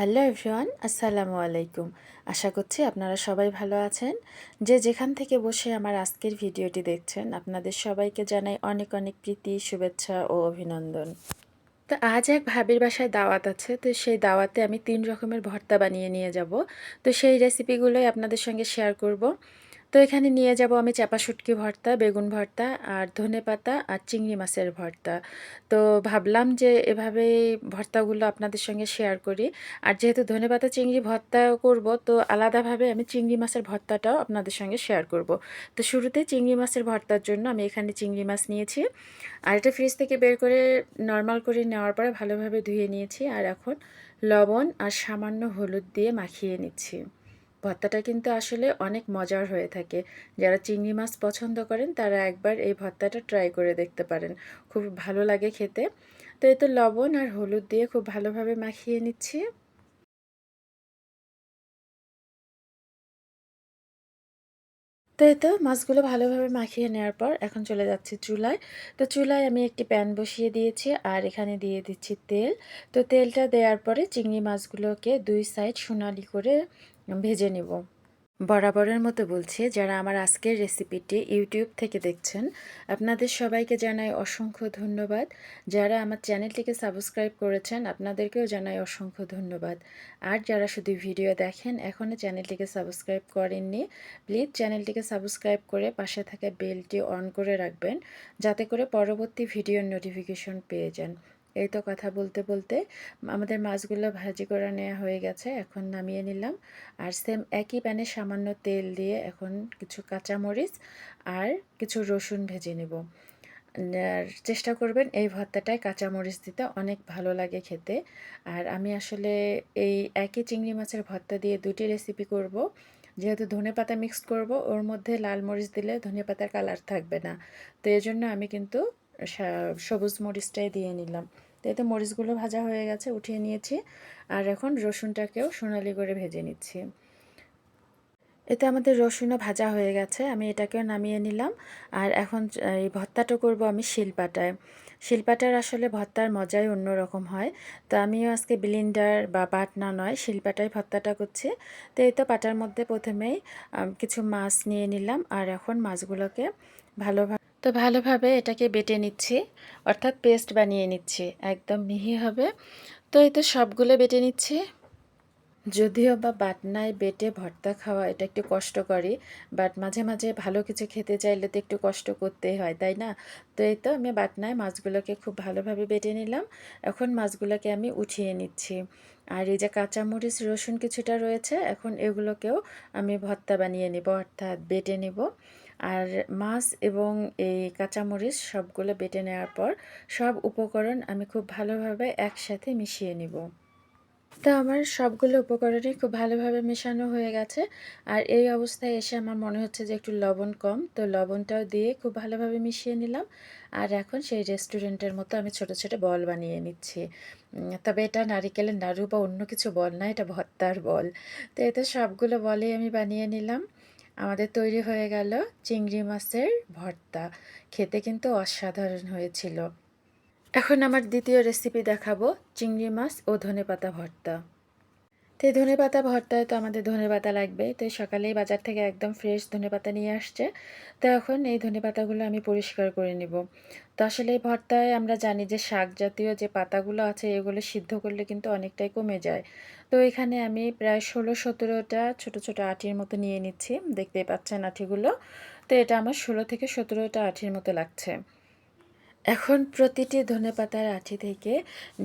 Hello everyone, আসসালামু আলাইকুম। আশা করছি আপনারা সবাই ভালো আছেন। যে যেখান থেকে বসে আমার আজকের ভিডিওটি দেখছেন, আপনাদের সবাইকে জানাই অনেক অনেক প্রীতি, শুভেচ্ছা ও অভিনন্দন। তো আজ এক ভাবির বাসায় দাওয়াত আছে, তো সেই দাওয়াতে আমি তিন রকমের ভর্তা বানিয়ে নিয়ে যাব। তো সেই রেসিপিগুলোই আপনাদের সঙ্গে শেয়ার করব। তো এখানে নিয়ে যাব আমি চাপা শুটকি ভর্তা, বেগুন ভর্তা আর ধনে পাতা আর চিংড়ি মাছের ভর্তা। তো ভাবলাম যে এভাবে ভর্তাগুলো আপনাদের সঙ্গে শেয়ার করি। আর যেহেতু ধনে পাতা, চিংড়ি ভর্তা করব, তো আলাদাভাবে আমি চিংড়ি মাছের ভর্তাটাও আপনাদের সঙ্গে শেয়ার করব। তো শুরুতে চিংড়ি মাছের ভর্তার জন্য আমি এখানে চিংড়ি মাছ নিয়েছি। আর এটা ফ্রিজ থেকে বের করে নর্মাল করে নেওয়ার পরে ভালোভাবে ধুয়ে নিয়েছি। আর এখন লবণ আর সামান্য হলুদ দিয়ে মাখিয়ে নিচ্ছি। ভর্তাটা কিন্তু আসলে অনেক মজার হয়ে থাকে। যারা চিংড়ি মাছ পছন্দ করেন, তারা একবার এই ভর্তাটা ট্রাই করে দেখতে পারেন। খুব ভালো লাগে খেতে। তো এতে লবণ আর হলুদ দিয়ে খুব ভালোভাবে মাখিয়ে নিচ্ছি। তো এই তো মাছগুলো ভালোভাবে মাখিয়ে নেওয়ার পর এখন চলে যাচ্ছে চুলায়। তো চুলায় আমি একটি প্যান বসিয়ে দিয়েছি আর এখানে দিয়ে দিচ্ছি তেল। তো তেলটা দেওয়ার পরে চিংড়ি মাছগুলোকে দুই সাইড সোনালি করে ভেজে নেব। বরাবরের মতো বলছি, যারা আমার আজকের রেসিপিটি ইউটিউব থেকে দেখছেন, আপনাদের সবাইকে জানাই অসংখ্য ধন্যবাদ। যারা আমার চ্যানেলটিকে সাবস্ক্রাইব করেছেন, আপনাদেরকেও জানাই অসংখ্য ধন্যবাদ। আর যারা শুধু ভিডিও দেখেন এখনও চ্যানেলটিকে সাবস্ক্রাইব করেননি, প্লিজ চ্যানেলটিকে সাবস্ক্রাইব করে পাশে থাকা বেলটি অন করে রাখবেন, যাতে করে পরবর্তী ভিডিওর নোটিফিকেশন পেয়ে যান। এই তো কথা বলতে বলতে আমাদের মাছগুলো ভাজি করে নেওয়া হয়ে গেছে, এখন নামিয়ে নিলাম। আর সেম একই প্যানে সামান্য তেল দিয়ে এখন কিছু কাঁচামরিচ আর কিছু রসুন ভেজে নেব। আর চেষ্টা করবেন এই ভর্তাটায় কাঁচামরিচ দিতে, অনেক ভালো লাগে খেতে। আর আমি আসলে এই একই চিংড়ি মাছের ভর্তা দিয়ে দুটি রেসিপি করব। যেহেতু ধনে পাতা মিক্স করব, ওর মধ্যে লাল মরিচ দিলে ধনে পাতার কালার থাকবে না। তো এই জন্য আমি কিন্তু সবুজ মরিচটাই দিয়ে নিলাম। তো এতে মরিচগুলো ভাজা হয়ে গেছে, উঠিয়ে নিয়েছি। আর এখন রসুনটাকেও সোনালি করে ভেজে নিচ্ছি। এতে আমাদের রসুনও ভাজা হয়ে গেছে, আমি এটাকেও নামিয়ে নিলাম। আর এখন এই ভর্তাটা করব আমি শিলপাটায়। শিলপাটার আসলে ভর্তার মজাই অন্যরকম হয়। তো আমিও আজকে বিলিন্ডার বা পাটনা নয়, শিলপাটায় ভর্তাটা করছি। তো এই তো পাটার মধ্যে প্রথমেই কিছু মাছ নিয়ে নিলাম। আর এখন মাছগুলোকে ভালোভাবে তো ভালোভাবে এটাকে বেটে নিচ্ছি, অর্থাৎ পেস্ট বানিয়ে নিচ্ছি, একদম মিহি হবে। তো এই তো সবগুলো বেটে নিচ্ছি। যদিও বা বাটনায় বেটে ভর্তা খাওয়া এটা একটু কষ্টকরই, বাট মাঝে মাঝে ভালো কিছু খেতে চাইলে তো একটু কষ্ট করতেই হয়, তাই না? তো এই তো আমি বাটনায় মাছগুলোকে খুব ভালোভাবে বেটে নিলাম। এখন মাছগুলোকে আমি উঠিয়ে নিচ্ছি। আর এই যে কাঁচামরিচ, রসুন কিছুটা রয়েছে, এখন এগুলোকেও আমি ভর্তা বানিয়ে নিব, অর্থাৎ বেটে নিব। আর মাছ এবং এই কাঁচামরিচ সবগুলো বেটে নেওয়ার পর সব উপকরণ আমি খুব ভালোভাবে একসাথে মিশিয়ে নিব। তো আমার সবগুলো উপকরণই খুব ভালোভাবে মেশানো হয়ে গেছে। আর এই অবস্থায় এসে আমার মনে হচ্ছে যে একটু লবণ কম, তো লবণটাও দিয়ে খুব ভালোভাবে মিশিয়ে নিলাম। আর এখন সেই রেস্টুরেন্টের মতো আমি ছোট ছোট বল বানিয়ে নিচ্ছি। তবে এটা নারিকেলের নাড়ু বা অন্য কিছু বল না, এটা ভত্তার বল। তো এতে সবগুলো বলেই আমি বানিয়ে নিলাম। আমাদের তৈরি হয়ে গেল চিংড়ি মাছের ভর্তা। খেতে কিন্তু অসাধারণ হয়েছিল। এখন আমার দ্বিতীয় রেসিপি দেখাবো, চিংড়ি মাছ ও ধনে পাতা ভর্তা। তো এই ধনে পাতা ভর্তায় তো আমাদের ধনে পাতা লাগবে। তো সকালেই বাজার থেকে একদম ফ্রেশ ধনে পাতা নিয়ে আসছে। তো এখন এই ধনে পাতাগুলো আমি পরিষ্কার করে নিব। তো আসলে এই ভর্তায় আমরা জানি যে শাক জাতীয় যে পাতাগুলো আছে, এগুলো সিদ্ধ করলে কিন্তু অনেকটাই কমে যায়। তো এখানে আমি প্রায় ষোলো সতেরোটা ছোটো ছোটো আটির মতো নিয়ে নিচ্ছি। দেখতেই পাচ্ছেন আঠিগুলো তো এটা আমার ষোলো থেকে সতেরোটা আঠির মতো লাগছে। এখন প্রতিটি ধনেপাতার আঠি থেকে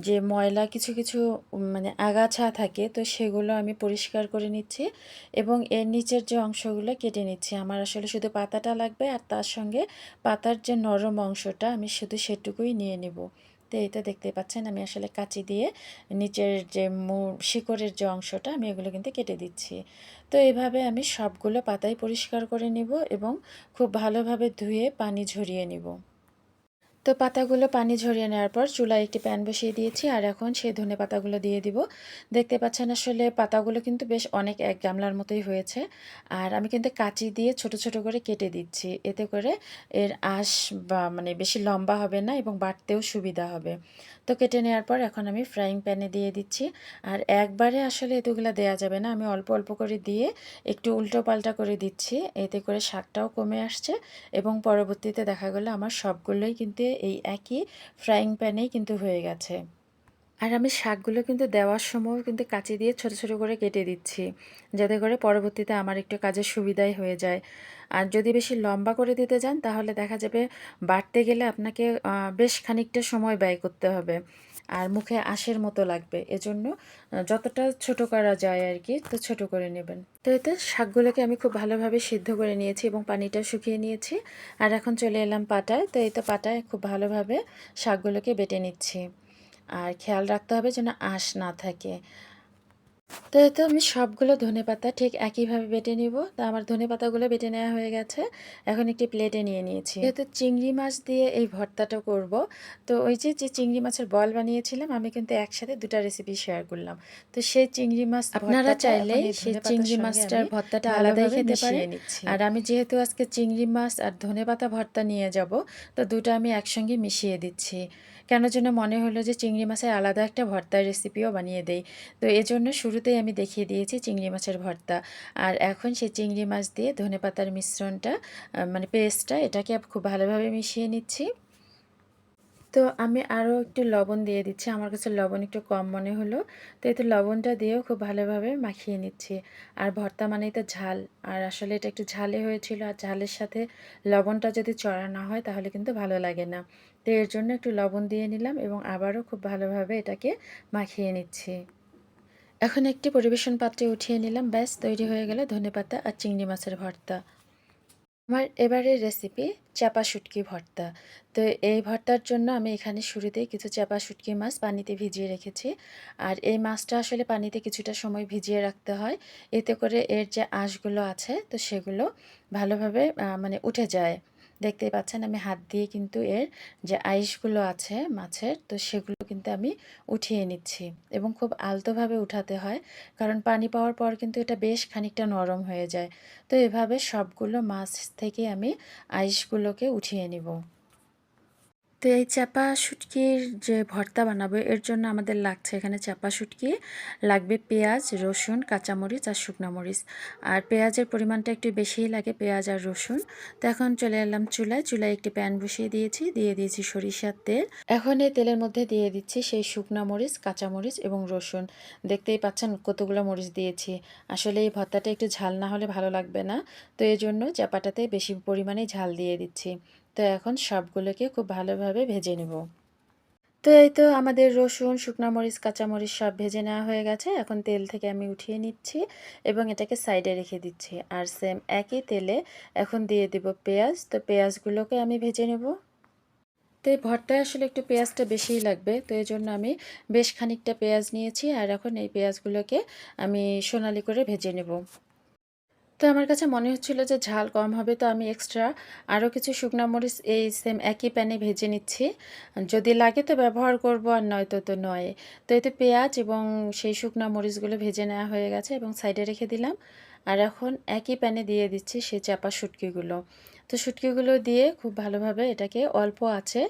যে ময়লা কিছু কিছু মানে আগাছা থাকে, তো সেগুলো আমি পরিষ্কার করে নিচ্ছি এবং এর নিচের যে অংশগুলো কেটে নিচ্ছি। আমার আসলে শুধু পাতাটা লাগবে আর তার সঙ্গে পাতার যে নরম অংশটা আমি শুধু সেটুকুই নিয়ে নেব। তো এটা দেখতে পাচ্ছেন, আমি আসলে কাঁচি দিয়ে নিচের যে শিকড়ের যে অংশটা আমি এগুলো কিন্তু কেটে দিচ্ছি। তো এভাবে আমি সবগুলো পাতাই পরিষ্কার করে নিব এবং খুব ভালোভাবে ধুয়ে পানি ঝরিয়ে নিব। তো পাতাগুলো পানি ঝরিয়ে নেওয়ার পর চুলায় একটি প্যান বসিয়ে দিয়েছি, আর এখন সেই ধনে পাতাগুলো দিয়ে দিব। দেখতে পাচ্ছেন আসলে পাতাগুলো কিন্তু বেশ অনেক এক গামলার মতোই হয়েছে, আর আমি কিন্তু কাঁচি দিয়ে ছোট ছোট করে কেটে দিচ্ছি। এতে করে এর আঁশ বা মানে বেশি লম্বা হবে না এবং বাটতেও সুবিধা হবে। তো কেটে নেওয়ার পর এখন আমি ফ্রাইং প্যানে দিয়ে দিচ্ছি, আর একবারে আসলে এতগুলো দেওয়া যাবে না। আমি অল্প অল্প করে দিয়ে একটু উল্টো পাল্টা করে দিচ্ছি, এতে করে শাকটাও কমে আসছে এবং পরবর্তীতে দেখা গেলো আমার সবগুলোই কিন্তু এই একই ফ্রাইং প্যানেই কিন্তু হয়ে গেছে। আর আমি শাকগুলো কিন্তু দেওয়ার সময় কিন্তু কাঁচি দিয়ে ছোট ছোট করে কেটে দিচ্ছি, যাতে করে পরবর্তীতে আমার একটু কাজের সুবিধাই হয়ে যায়। আর যদি বেশি লম্বা করে দিতে যান, তাহলে দেখা যাবে বাড়তে গেলে আপনাকে বেশ খানিকটা সময় ব্যয় করতে হবে। আর মুখে আঁশের মতো লাগবে। এজন্য যতটা ছোট করা যায় আর কি তো ছোট করে নেবেন। তো এতে শাকগুলোকে আমি খুব ভালোভাবে সিদ্ধ করে নিয়েছি এবং পানিটা শুকিয়ে নিয়েছি। আর এখন চলে এলাম পাটায়। তো এই তো পাটায় খুব ভালোভাবে শাকগুলোকে বেটে নিচ্ছি। আর খেয়াল রাখতে হবে যেন আঁশ না থাকে। তো তো আমি সবগুলো ধনে পাতা ঠিক একইভাবে বেটে নিব। তো আমার ধনে পাতাগুলো বেটে নেওয়া হয়ে গেছে। এখন একটি প্লেটে নিয়ে নিয়েছি। যেহেতু চিংড়ি মাছ দিয়ে এই ভর্তাটা করব তো ওই যে যে চিংড়ি মাছের বল বানিয়েছিলাম আমি কিন্তু একসাথে দুটা রেসিপি শেয়ার করলাম। তো সেই চিংড়ি মাছ আপনারা চাইলে সেই চিংড়ি মাছটার ভর্তাটা আলাদাই খেতে পারেন। আর আমি যেহেতু আজকে চিংড়ি মাছ আর ধনে পাতা ভর্তা নিয়ে যাব তো দুটো আমি একসঙ্গে মিশিয়ে দিচ্ছি। কেন যেন মনে হলো যে চিংড়ি মাছের আলাদা একটা ভর্তার রেসিপিও বানিয়ে দেই। তো এজন্য শুরুতেই আমি দেখিয়ে দিয়েছি চিংড়ি মাছের ভর্তা। আর এখন সেই চিংড়ি মাছ দিয়ে ধনে পাতার মিশ্রণটা মানে পেস্টটা এটাকে খুব ভালোভাবে মিশিয়ে নিচ্ছি। তো আমি আরও একটু লবণ দিয়ে দিচ্ছি। আমার কাছে লবণ একটু কম মনে হলো। তো এতে লবণটা দিয়েও খুব ভালোভাবে মাখিয়ে নিচ্ছি। আর ভর্তা মানেই তো ঝাল। আর আসলে এটা একটু ঝালে হয়েছিল। আর ঝালের সাথে লবণটা যদি চড়া না হয়, তাহলে কিন্তু ভালো লাগে না। তো এর জন্য একটু লবণ দিয়ে নিলাম এবং আবারও খুব ভালোভাবে এটাকে মাখিয়ে নিচ্ছি। এখন একটি পরিবেশন পাত্রে উঠিয়ে নিলাম। ব্যাস, তৈরি হয়ে গেল ধনেপাতা আর চিংড়ি মাছের ভর্তা। আমার এবারের রেসিপি চাপা শুটকি ভর্তা। তো এই ভর্তার জন্য আমি এখানে শুরুতেই কিছু চাপা শুটকি মাছ পানিতে ভিজিয়ে রেখেছি। আর এই মাছটা আসলে পানিতে কিছুটা সময় ভিজিয়ে রাখতে হয়। এতে করে এর যে আঁশগুলো আছে, তো সেগুলো ভালোভাবে মানে উঠে যায়। দেখতেই পাচ্ছেন আমি হাত দিয়ে কিন্তু এর যে আইসগুলো আছে মাছের, তো সেগুলো কিন্তু আমি উঠিয়ে নিচ্ছি এবং খুব আলতোভাবে উঠাতে হয়। কারণ পানি পাওয়ার পর কিন্তু এটা বেশ খানিকটা নরম হয়ে যায়। তো এভাবে সবগুলো মাছ থেকে আমি আইসগুলোকে উঠিয়ে নিব। তো এই চাপা শুটকির যে ভর্তা বানাবো, এর জন্য আমাদের লাগছে এখানে চাপা শুটকি, লাগবে পেঁয়াজ, রসুন, কাঁচামরিচ আর শুকনো মরিচ। আর পেঁয়াজের পরিমাণটা একটু বেশিই লাগে, পেঁয়াজ আর রসুন। তো এখন চলে এলাম চুলায় চুলায় একটি প্যান বসিয়ে দিয়েছি, দিয়ে দিয়েছি সরিষার তেল। এখন এই তেলের মধ্যে দিয়ে দিচ্ছি সেই শুকনো মরিচ, কাঁচামরিচ এবং রসুন। দেখতেই পাচ্ছেন কতগুলো মরিচ দিয়েছি। আসলে এই ভর্তাটা একটু ঝাল না হলে ভালো লাগবে না। তো এই জন্য চাপাটাতে বেশি পরিমাণে ঝাল দিয়ে দিচ্ছি। তো এখন সবগুলোকে খুব ভালোভাবে ভেজে নেব। তো এই তো আমাদের রসুন, শুকনো মরিচ কাঁচামরিচ সব ভেজে নেওয়া হয়ে গেছে। এখন তেল থেকে আমি উঠিয়ে নিচ্ছি এবং এটাকে সাইডে রেখে দিচ্ছি। আর সেম একই তেলে এখন দিয়ে দিব পেঁয়াজ। তো পেঁয়াজগুলোকে আমি ভেজে নেব। তো এই ভর্তায় আসলে একটু পেঁয়াজটা বেশিই লাগবে। তো এই জন্য আমি বেশ খানিকটা পেঁয়াজ নিয়েছি। আর এখন এই পেঁয়াজগুলোকে আমি সোনালি করে ভেজে নেব। তো আমার কাছে মনে হচ্ছিল যে ঝাল কম হবে, তো আমি এক্সট্রা আরও কিছু শুকনা মরিচ এই সেম একই প্যানে ভেজে নিচ্ছি। যদি লাগে তো ব্যবহার করব, আর নয়তো তো নয়। তো এতে পেঁয়াজ এবং সেই শুকনা মরিচগুলো ভেজে নেওয়া হয়ে গেছে এবং সাইডে রেখে দিলাম। আর এখন একই প্যানে দিয়ে দিচ্ছি সেই চাপা শুটকিগুলো। তো শুটকিগুলো দিয়ে খুব ভালোভাবে এটাকে অল্প আছে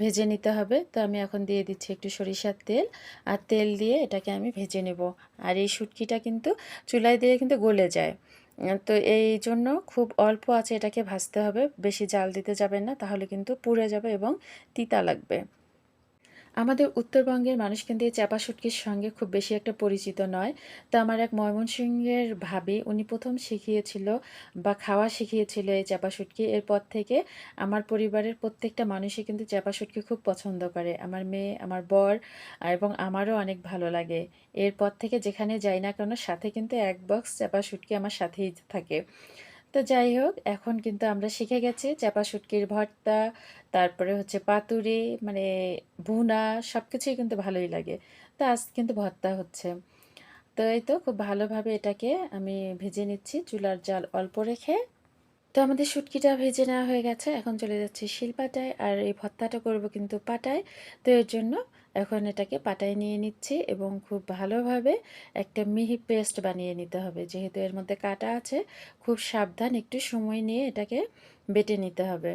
ভেজে নিতে হবে। তো আমি এখন দিয়ে দিচ্ছি একটু সরিষার তেল। আর তেল দিয়ে এটাকে আমি ভেজে নেব। আর এই শুটকিটা কিন্তু চুলায় দিয়ে কিন্তু গলে যায়। তো এই জন্য খুব অল্প আছে এটাকে ভাজতে হবে। বেশি জাল দিতে যাবেন না, তাহলে কিন্তু পুড়ে যাবে এবং তিতা লাগবে। আমাদের উত্তরবঙ্গের মানুষ কিন্তু এই চাপা শুটকির সঙ্গে খুব বেশি একটা পরিচিত নয়। তো আমার এক ময়মনসিংহের ভাবি, উনি প্রথম শিখিয়েছিল বা খাওয়া শিখিয়েছিল এই চাপা শুটকি এরপর থেকে আমার পরিবারের প্রত্যেকটা মানুষই কিন্তু চাপা শুটকি খুব পছন্দ করে। আমার মেয়ে, আমার বর এবং আমারও অনেক ভালো লাগে। এরপর থেকে যেখানে যাই না কেন, সাথে কিন্তু এক বক্স চাপা শুটকি আমার সাথেই থাকে। তো যাই হোক, এখন কিন্তু আমরা শিখে গেছি চাপা শুটকির ভর্তা, তারপরে হচ্ছে পাতুরি মানে ভুনা সব কিছুই কিন্তু ভালোই লাগে। তো আজ কিন্তু ভর্তা হচ্ছে। তো এই তো খুব ভালোভাবে এটাকে আমি ভেজে নিচ্ছি চুলার জাল অল্প রেখে। তো আমাদের শুটকিটা ভেজে নেওয়া হয়ে গেছে, এখন চলে যাচ্ছি শিলপাটায় আর এই ভর্তাটা করব কিন্তু পাটায়। তো এর জন্য এখন এটাকে পাটায় নিয়ে নিচ্ছি এবং খুব ভালোভাবে একটা মিহি পেস্ট বানিয়ে নিতে হবে। যেহেতু এর মধ্যে কাটা আছে, খুব সাবধান একটু সময় নিয়ে এটাকে বেটে নিতে হবে।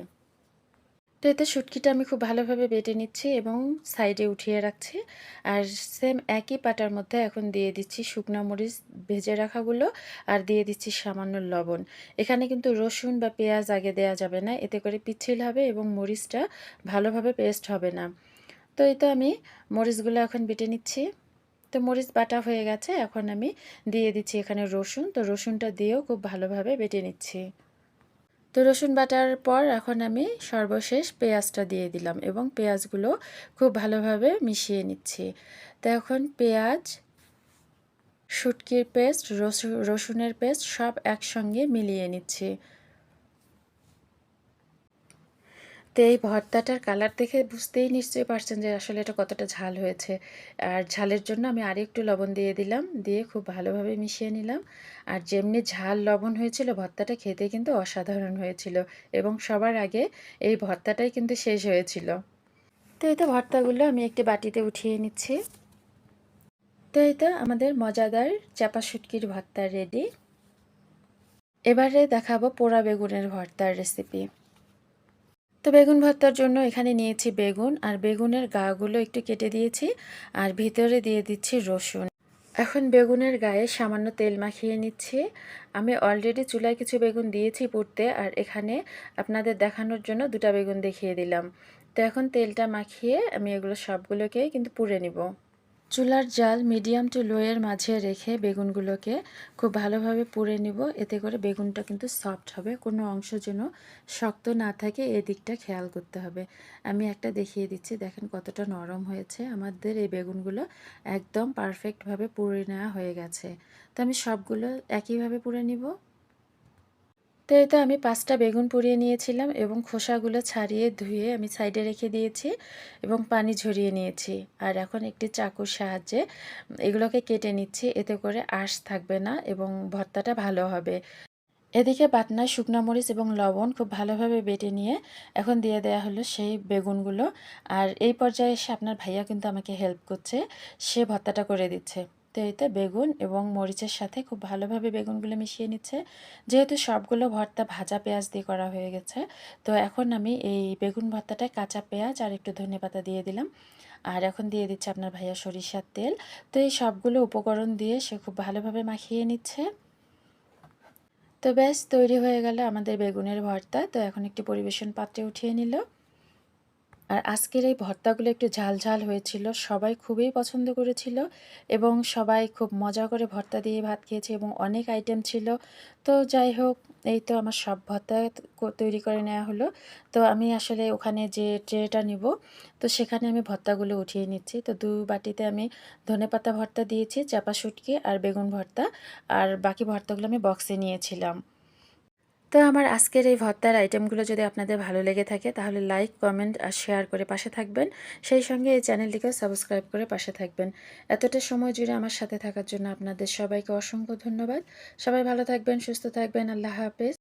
তো এতে শুটকিটা আমি খুব ভালোভাবে বেটে নিচ্ছি এবং সাইডে উঠিয়ে রাখছি। আর সেম একই পাটার মধ্যে এখন দিয়ে দিচ্ছি শুকনো মরিচ, ভেজে রাখাগুলো, আর দিয়ে দিচ্ছি সামান্য লবণ। এখানে কিন্তু রসুন বা পেঁয়াজ আগে দেওয়া যাবে না, এতে করে পিচ্ছিল হবে এবং মরিচটা ভালোভাবে পেস্ট হবে না। তো এই তো আমি মরিচগুলো এখন বেটে নিচ্ছি। তো মরিচ বাটা হয়ে গেছে, এখন আমি দিয়ে দিচ্ছি এখানে রসুন। তো রসুনটা দিয়েও খুব ভালোভাবে বেটে নিচ্ছি। তো রসুন বাটার পর এখন আমি সর্বশেষ পেঁয়াজটা দিয়ে দিলাম এবং পেঁয়াজগুলো খুব ভালোভাবে মিশিয়ে নিচ্ছি। তো এখন পেঁয়াজ, শুটকির পেস্ট রসুনের পেস্ট সব একসঙ্গে মিলিয়ে নিচ্ছি। তো এই ভর্তাটার কালার দেখে বুঝতেই নিশ্চয়ই পারছেন যে আসলে এটা কতটা ঝাল হয়েছে। আর ঝালের জন্য আমি আর একটু লবণ দিয়ে দিলাম, দিয়ে খুব ভালোভাবে মিশিয়ে নিলাম। আর যেমনি ঝাল লবণ হয়েছিল, ভর্তাটা খেতে কিন্তু অসাধারণ হয়েছিল এবং সবার আগে এই ভর্তাটাই কিন্তু শেষ হয়েছিল। তো এই তো ভর্তাগুলো আমি একটি বাটিতে উঠিয়ে নিচ্ছি। তো এই তো আমাদের মজাদার চাপা শুটকির ভর্তা রেডি এবারে দেখাবো পোড়া বেগুনের ভর্তার রেসিপি তো বেগুন ভর্তার জন্য এখানে নিয়েছি বেগুন, আর বেগুনের গাগুলো একটু কেটে দিয়েছি, আর ভিতরে দিয়ে দিচ্ছি রসুন। এখন বেগুনের গায়ে সামান্য তেল মাখিয়ে নিচ্ছি। আমি অলরেডি চুলায় কিছু বেগুন দিয়েছি পুড়তে, আর এখানে আপনাদের দেখানোর জন্য দুটা বেগুন দেখিয়ে দিলাম। তো এখন তেলটা মাখিয়ে আমি এগুলো সবগুলোকেই কিন্তু পুড়ে নিব। চুলার জাল মিডিয়াম টু লোয়ের মাঝে রেখে বেগুনগুলোকে খুব ভালোভাবে পুড়ে নিব। এতে করে বেগুনটা কিন্তু সফট হবে। কোনো অংশ যেন শক্ত না থাকে এদিকটা খেয়াল করতে হবে। আমি একটা দেখিয়ে দিচ্ছি। দেখেন কতটা নরম হয়েছে। আমাদের এই বেগুনগুলো একদম পারফেক্টভাবে পুড়ে নেওয়া হয়ে গেছে। তো আমি সবগুলো একইভাবে পুড়ে নিব। তো এটা আমি পাঁচটা বেগুন পুড়িয়ে নিয়েছিলাম এবং খোসাগুলো ছাড়িয়ে ধুয়ে আমি সাইডে রেখে দিয়েছি এবং পানি ঝরিয়ে নিয়েছি। আর এখন একটি চাকুর সাহায্যে এগুলোকে কেটে নিচ্ছি, এতে করে আঁশ থাকবে না এবং ভর্তাটা ভালো হবে। এদিকে বাটনায় শুকনো মরিচ এবং লবণ খুব ভালোভাবে বেটে নিয়ে এখন দিয়ে দেয়া হলো সেই বেগুনগুলো। আর এই পর্যায়ে এসে আপনার ভাইয়া কিন্তু আমাকে হেল্প করছে, সে ভর্তাটা করে দিচ্ছে। তো এতে বেগুন এবং মরিচের সাথে খুব ভালোভাবে বেগুনগুলো মিশিয়ে নিচ্ছে। যেহেতু সবগুলো ভর্তা ভাজা পেঁয়াজ দিয়ে করা হয়ে গেছে, তো এখন আমি এই বেগুন ভর্তাটায় কাঁচা পেঁয়াজ আর একটু ধনে পাতা দিয়ে দিলাম। আর এখন দিয়ে দিচ্ছে আপনার ভাইয়া সরিষার তেল। তো এই সবগুলো উপকরণ দিয়ে সে খুব ভালোভাবে মাখিয়ে নিচ্ছে। তো ব্যাস, তৈরি হয়ে গেল আমাদের বেগুনের ভর্তা। তো এখন একটি পরিবেশন পাত্রে উঠিয়ে নিল। আর আজকের এই ভর্তাগুলো একটু ঝাল ঝাল হয়েছিল, সবাই খুবই পছন্দ করেছিল এবং সবাই খুব মজা করে ভর্তা দিয়ে ভাত খেয়েছে এবং অনেক আইটেম ছিল। তো যাই হোক, এই তো আমার সব ভর্তা তৈরি করে নেওয়া হলো। তো আমি আসলে ওখানে যে ট্রেটা নিব, তো সেখানে আমি ভর্তাগুলো উঠিয়ে নিচ্ছি। তো দু বাটিতে আমি ধনে পাতা ভর্তা দিয়েছি, চাপা শুটকি আর বেগুন ভর্তা। আর বাকি ভর্তাগুলো আমি বক্সে নিয়েছিলাম। তো আমার আজকের এই ভর্তার আইটেমগুলো যদি আপনাদের ভালো লেগে থাকে, তাহলে লাইক কমেন্ট আর শেয়ার করে পাশে থাকবেন। সেই সঙ্গে এই চ্যানেলটিকেও সাবস্ক্রাইব করে পাশে থাকবেন। এতটা সময় জুড়ে আমার সাথে থাকার জন্য আপনাদের সবাইকে অসংখ্য ধন্যবাদ। সবাই ভালো থাকবেন, সুস্থ থাকবেন। আল্লাহ হাফেজ।